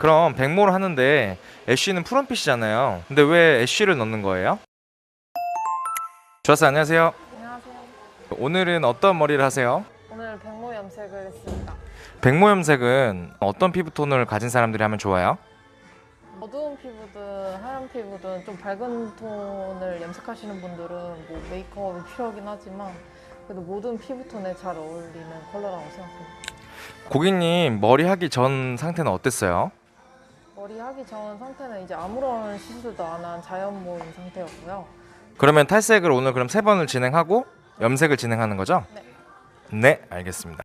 그럼 백모를 하는데 애쉬는 푸른빛이잖아요. 근데 왜 애쉬를 넣는 거예요? 좋았어요. 안녕하세요. 안녕하세요. 오늘은 어떤 머리를 하세요? 오늘 백모 염색을 했습니다. 백모 염색은 어떤 피부톤을 가진 사람들이 하면 좋아요? 어두운 피부든 하얀 피부든 좀 밝은 톤을 염색하시는 분들은 뭐 메이크업이 필요하긴 하지만 그래도 모든 피부톤에 잘 어울리는 컬러라고 생각합니다. 고객님 머리 하기 전 상태는 어땠어요? 머리 하기 전 상태는 이제 아무런 시술도 안 한 자연 모인 상태였고요. 그러면 탈색을 오늘 그럼 세 번을 진행하고 염색을 진행하는 거죠? 네. 네, 알겠습니다.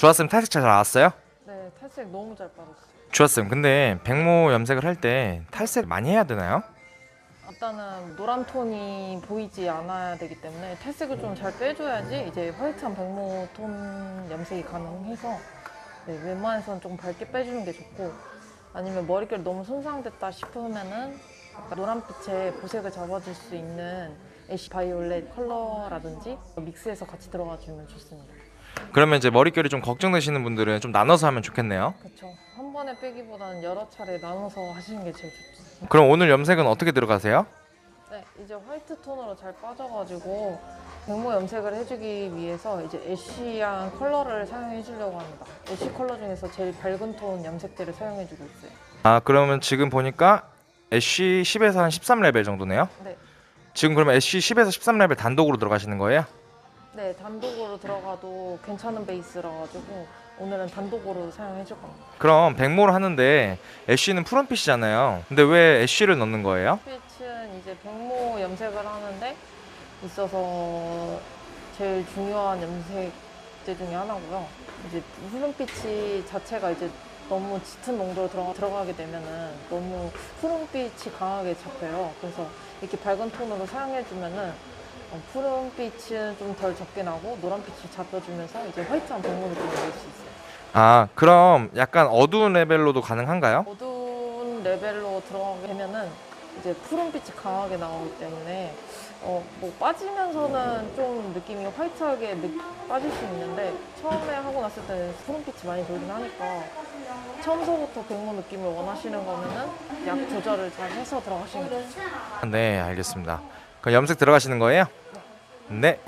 좋았음 탈색 잘 나왔어요? 네, 탈색 너무 잘 빠졌어요. 좋았음. 근데 백모 염색을 할 때 탈색 많이 해야 되나요? 일단은 노란 톤이 보이지 않아야 되기 때문에 탈색을 좀 잘 빼줘야지 이제 화이트한 백모 톤 염색이 가능해서 네, 웬만해서는 좀 밝게 빼주는 게 좋고 아니면 머릿결 너무 손상됐다 싶으면은 노란빛에 보색을 잡아줄 수 있는 애쉬 바이올렛 컬러라든지 믹스해서 같이 들어가 주면 좋습니다. 그러면 이제 머릿결이 좀 걱정되시는 분들은 좀 나눠서 하면 좋겠네요. 그렇죠. 한 번에 빼기보다는 여러 차례 나눠서 하시는 게 제일 좋죠. 그럼 오늘 염색은 어떻게 들어가세요? 네, 이제 화이트 톤으로 잘 빠져가지고 백모 염색을 해주기 위해서 이제 애쉬한 컬러를 사용해 주려고 합니다. 애쉬 컬러 중에서 제일 밝은 톤 염색들을 사용해 주고 있어요. 아 그러면 지금 보니까 애쉬 10에서 한 13레벨 정도네요. 네, 지금 그러면 애쉬 10에서 13레벨 단독으로 들어가시는 거예요? 네 단독으로 들어가도 괜찮은 베이스라 가지고 오늘은 단독으로 사용해 줄 겁니다. 그럼 백모를 하는데 애쉬는 푸른빛이잖아요. 근데 왜 애쉬를 넣는 거예요? 빛은 이제 백모 염색을 하는데 있어서 제일 중요한 염색제 중에 하나고요. 이제 푸른빛이 자체가 이제 너무 짙은 농도로 들어가, 들어가게 되면은 너무 푸른빛이 강하게 잡혀요. 그래서 이렇게 밝은 톤으로 사용해주면은 어, 푸른빛은 좀 덜 적게 나고 노란빛이 잡혀주면서 이제 화이트한 백모 느낌을 낼수 있어요. 아 그럼 약간 어두운 레벨로도 가능한가요? 어두운 레벨로 들어가게 되면은 이제 푸른빛이 강하게 나오기 때문에 어, 뭐 빠지면서는 좀 느낌이 화이트하게 느- 빠질 수 있는데 처음에 하고 났을 때는 푸른빛이 많이 돌긴 하니까 처음서부터 백모 느낌을 원하시는 거면은 약 조절을 잘 해서 들어가시면 돼요. 네 알겠습니다. 그럼 염색 들어가시는 거예요? 네.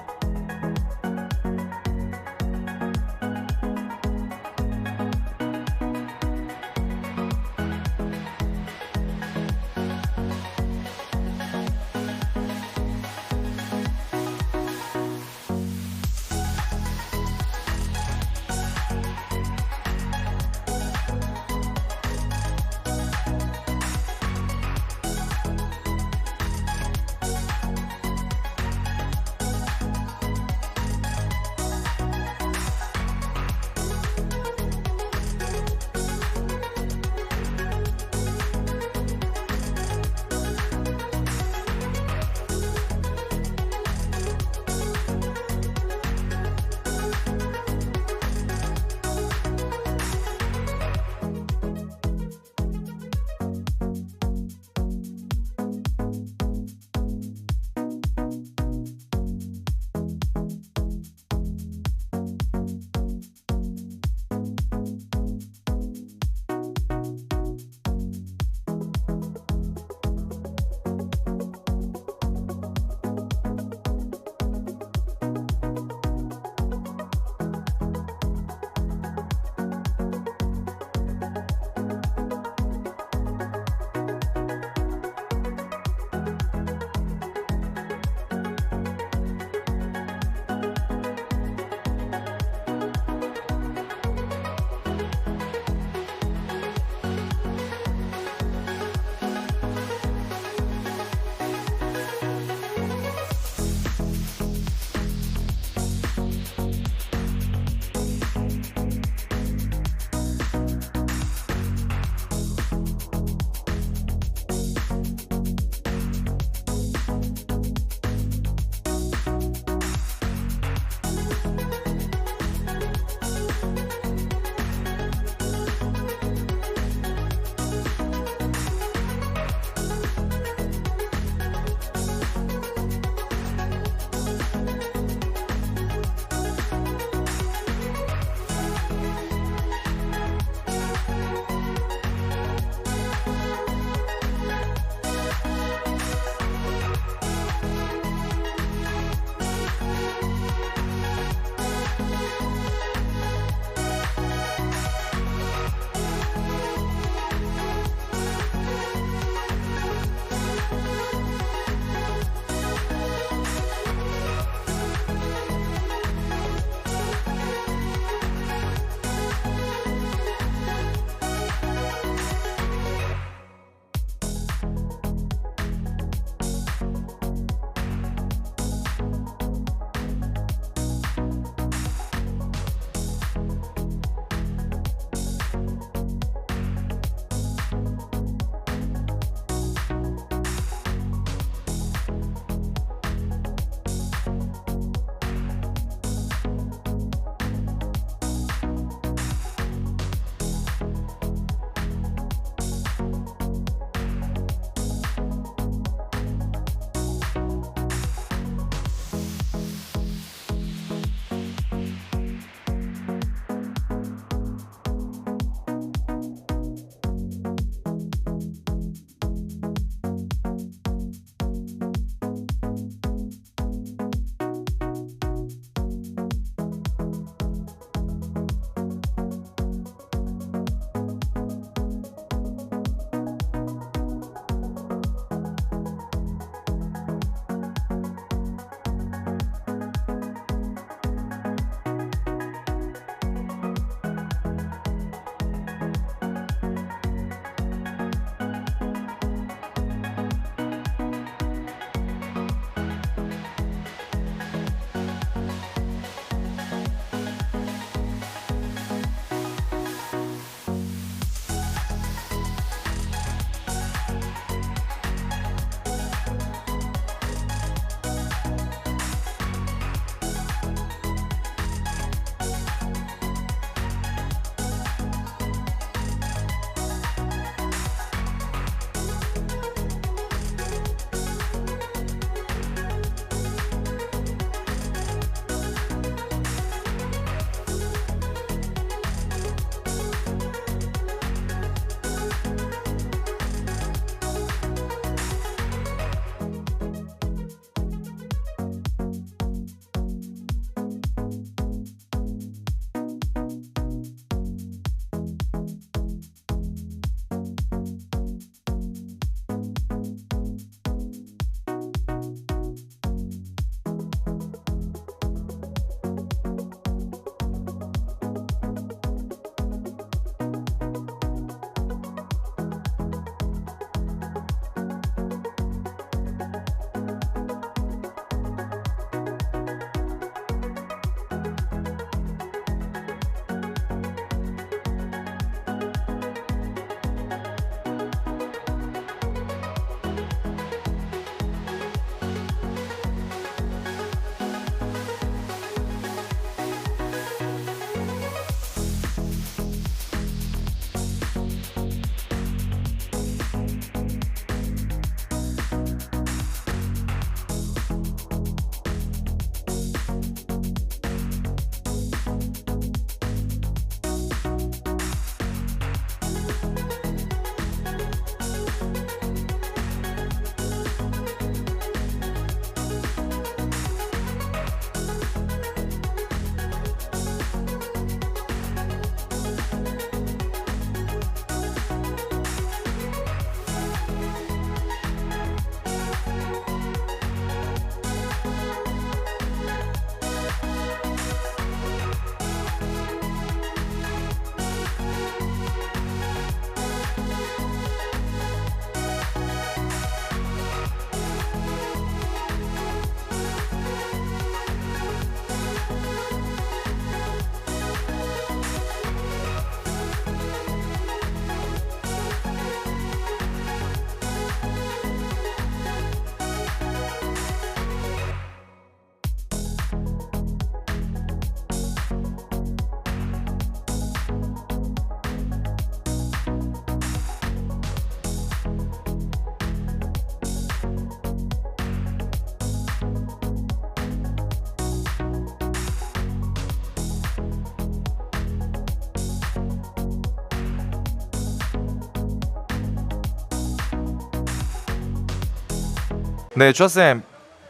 네, 주아쌤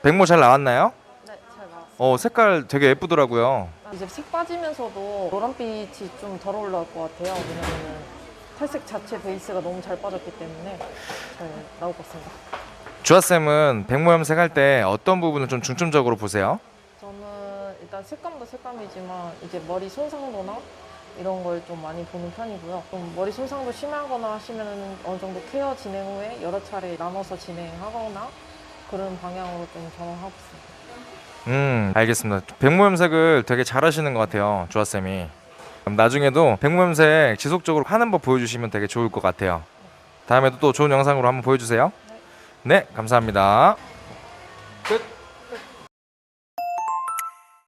백모 잘 나왔나요? 네, 잘 나왔어요. 어, 색깔 되게 예쁘더라고요. 이제 색 빠지면서도 노란빛이 좀 덜 올라올 것 같아요. 왜냐면은 탈색 자체 베이스가 너무 잘 빠졌기 때문에 잘 나올 것 같습니다. 주아쌤은 백모 염색할 때 어떤 부분을 좀 중점적으로 보세요? 저는 일단 색감도 색감이지만 이제 머리 손상도나 이런 걸 좀 많이 보는 편이고요. 좀 머리 손상도 심하거나 하시면 어느 정도 케어 진행 후에 여러 차례 나눠서 진행하거나 그런 방향으로 좀 전환하고 있습니다. 음, 알겠습니다. 백모 염색을 되게 잘하시는 것 같아요, 주아쌤이. 그럼 나중에도 백모 염색 지속적으로 하는 법 보여주시면 되게 좋을 것 같아요. 다음에도 또 좋은 영상으로 한번 보여주세요. 네, 감사합니다.